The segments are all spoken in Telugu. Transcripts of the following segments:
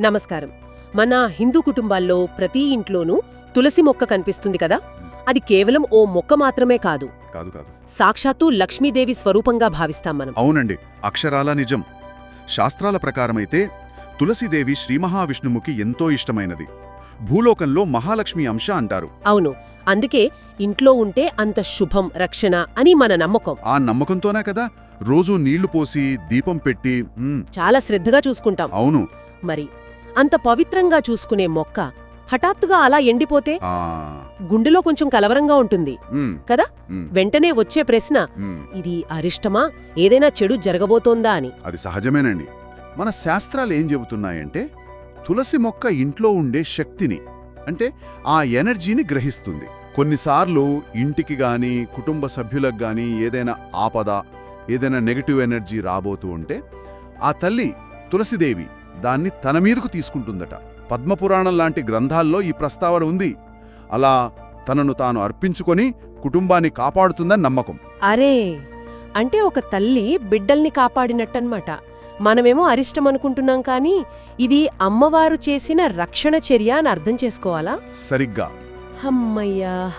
నమస్కారం. మన హిందూ కుటుంబాల్లో ప్రతి ఇంట్లోనూ తులసి మొక్క కనిపిస్తుంది కదా? అది కేవలం ఓ మొక్క మాత్రమే కాదు. కాదు కాదు. సాక్షాత్తు లక్ష్మీదేవి స్వరూపంగా భావిస్తాం మనం. అవునండి. అక్షరాల నిజం. శాస్త్రాల ప్రకారమైతే తులసీదేవి శ్రీ మహావిష్ణువుకి ఎంతో ఇష్టమైనది. భూలోకంలో మహాలక్ష్మి అంశ అంటారు. అవును. అందుకే ఇంట్లో ఉంటే అంత శుభం రక్షణ అని మన నమ్మకం. ఆ నమ్మకంతోనే కదా? రోజూ నీళ్ళు పోసి దీపం పెట్టి మ్, చాలా శ్రద్ధగా చూసుకుంటాం. అవును. మరి అంత పవిత్రంగా చూసుకునే మొక్క హఠాత్తుగా అలా ఎండిపోతే గుండెలో కొంచెం కలవరంగా ఉంటుంది. కదా? వెంటనే వచ్చే ప్రశ్న. ఇది అరిష్టమా? ఏదైనా చెడు జరగబోతోందా అని. అది సహజమేనండి. మన శాస్త్రాలు ఏం చెబుతున్నాయంటే తులసి మొక్క ఇంట్లో ఉండే శక్తిని అంటే ఆ ఎనర్జీని గ్రహిస్తుంది. కొన్నిసార్లు ఇంటికి గాని కుటుంబ సభ్యులకు గాని ఏదైనా ఆపద ఏదైనా నెగటివ్ ఎనర్జీ రాబోతూ ఉంటే ఆ తల్లి తులసిదేవి దాన్ని తన మీదకు తీసుకుంటుందట. పద్మపురాణం లాంటి గ్రంథాల్లో ఈ ప్రస్తావన ఉంది. అలా తనను తాను అర్పించుకొని కుటుంబాన్ని కాపాడుతుందని నమ్మకం. అరే! అంటే ఒక తల్లి బిడ్డల్ని కాపాడినట్టన్మాట మనమేమో అరిష్టం అనుకుంటున్నాం కానీ ఇది అమ్మవారు చేసిన రక్షణ చర్య అని అర్థం చేసుకోవాలా? సరిగ్గా. హమ్మయ్యా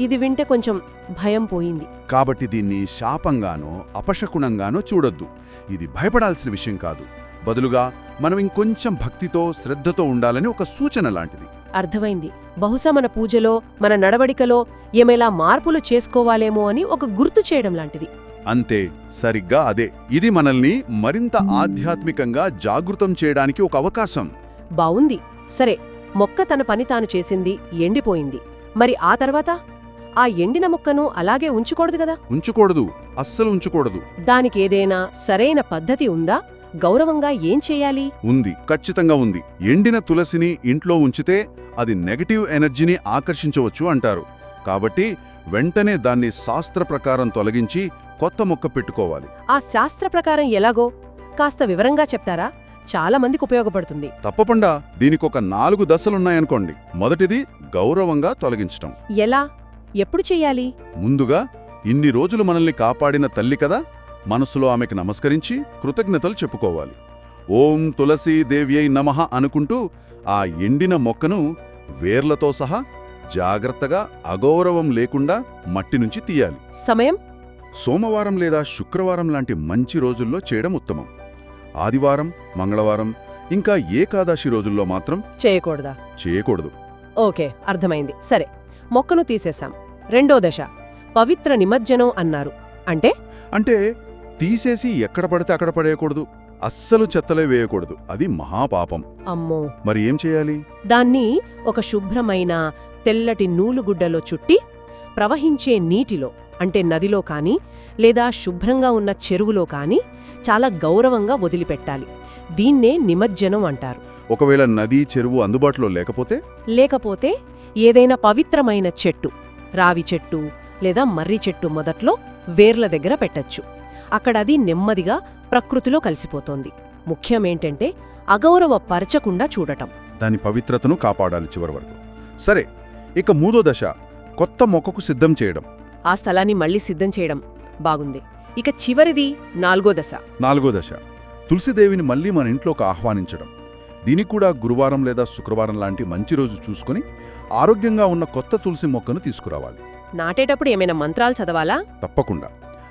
ఇది వింటే కొంచెం భయం పోయింది. కాబట్టి దీన్ని శాపంగానో అపశకునంగానో చూడొద్దు. ఇది భయపడాల్సిన విషయం కాదు. బదులుగా మనం ఇంకొంచెం భక్తితో శ్రద్ధతో ఉండాలని ఒక సూచన లాంటిది. అర్థమైంది. బహుశా మన పూజలో మన నడవడికలో ఏమైనా మార్పులు చేసుకోవాలేమో అని ఒక గుర్తు చేయడం లాంటిది. అంతే సరిగ్గా అదే. ఇది మనల్ని మరింత ఆధ్యాత్మికంగా జాగృతం చేయడానికి ఒక అవకాశం. బావుంది. సరే మొక్క తన పని తాను చేసింది ఎండిపోయింది. మరి ఆ తర్వాత? ఆ ఎండిన మొక్కను అలాగే ఉంచుకూడదు కదా? ఉంచకూడదు. అస్సలు ఉంచకూడదు. దానికేదైనా సరైన పద్ధతి ఉందా? గౌరవంగా ఏం చెయ్యాలి ఉంది ఖచ్చితంగా ఉంది. ఎండిన తులసిని ఇంట్లో ఉంచితే అది నెగటివ్ ఎనర్జీని ఆకర్షించవచ్చు అంటారు. కాబట్టి వెంటనే దాన్ని శాస్త్ర ప్రకారం తొలగించి కొత్త మొక్క పెట్టుకోవాలి. ఆ శాస్త్ర ప్రకారం ఎలాగో? కాస్త వివరంగా చెప్తారా? చాలా మందికి ఉపయోగపడుతుంది. తప్పకుండా. దీనికొక నాలుగు దశలున్నాయనుకోండి. మొదటిది గౌరవంగా తొలగించటం. ఎలా? ఎప్పుడు చెయ్యాలి ముందుగా ఇన్ని రోజులు మనల్ని కాపాడిన తల్లి కదా? మనసులో ఆమెకి నమస్కరించి కృతజ్ఞతలు చెప్పుకోవాలి. ఓం తులసీ దేవ్యై నమః అనుకుంటూ ఆ ఎండిన మొక్కను వేర్లతో సహా జాగ్రత్తగా అగౌరవం లేకుండా మట్టి నుంచి తీయాలి. సమయం? సోమవారం లేదా శుక్రవారం లాంటి మంచి రోజుల్లో చేయడం ఉత్తమం. ఆదివారం మంగళవారం ఇంకా ఏకాదశి రోజుల్లో మాత్రం చేయకూడదా? చేయకూడదు. ఓకే అర్థమైంది. సరే మొక్కను తీసేశాం. రెండో దశ పవిత్ర నిమజ్జనం అన్నారు. అంటే? అంటే తీసేసి ఎక్కడ పడితే అక్కడ పడేయకూడదు. అస్సలు చెత్తలే వేయకూడదు. అది మహాపాపం. అమ్మో! మరి ఏం చేయాలి? దాన్ని ఒక శుభ్రమైన తెల్లటి నూలుగుడ్డలో చుట్టి ప్రవహించే నీటిలో అంటే నదిలో కానీ లేదా శుభ్రంగా ఉన్న చెరువులో కానీ చాలా గౌరవంగా వదిలిపెట్టాలి. దీన్నే నిమజ్జనం అంటారు. ఒకవేళ నది చెరువు అందుబాటులో లేకపోతే? లేకపోతే ఏదైనా పవిత్రమైన చెట్టు రావి చెట్టు లేదా మర్రి చెట్టు మొదట్లో వేర్ల దగ్గర పెట్టచ్చు. అక్కడది నెమ్మదిగా ప్రకృతిలో కలిసిపోతోంది. ముఖ్యమేంటంటే అగౌరవపరచకుండా చూడటం. దాని పవిత్రతను కాపాడాలి చివరి వరకు. సరే ఇక మూడో దశ కొత్త మొక్కకు సిద్ధం చేయడం. ఆ స్థలాన్ని మళ్ళీ సిద్ధం చేయడం బాగుంది. ఇక చివరిది నాలుగో దశ. నాలుగో దశ తులసిదేవిని మళ్ళీ మన ఇంట్లోకి ఆహ్వానించడం. దీనికి కూడా గురువారం లేదా శుక్రవారం లాంటి మంచి రోజు చూసుకుని ఆరోగ్యంగా ఉన్న కొత్త తులసి మొక్కను తీసుకురావాలి. నాటేటప్పుడు ఏమైనా మంత్రాలు చదవాలా? తప్పకుండా.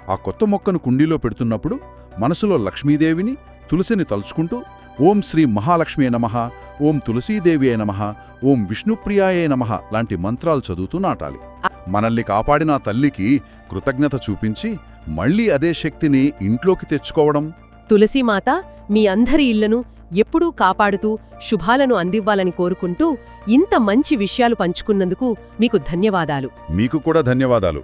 ఆ కొత్త మొక్కను కుండీలో పెడుతున్నప్పుడు మనసులో లక్ష్మీదేవిని తులసిని తలుచుకుంటూ ఓం శ్రీ మహాలక్ష్మి నమః ఓం తులసీదేవి నమః ఓం విష్ణుప్రియాయే నమః లాంటి మంత్రాలు చదువుతూ నాటాలి. మనల్ని కాపాడిన తల్లికి కృతజ్ఞత చూపించి మళ్ళీ అదే శక్తిని ఇంట్లోకి తెచ్చుకోవడం. తులసీమాత మీ అందరి ఇళ్ళను ఎప్పుడూ కాపాడుతూ శుభాలను అందివ్వాలని కోరుకుంటూ ఇంత మంచి విషయాలు పంచుకున్నందుకు మీకు ధన్యవాదాలు. మీకు కూడా ధన్యవాదాలు.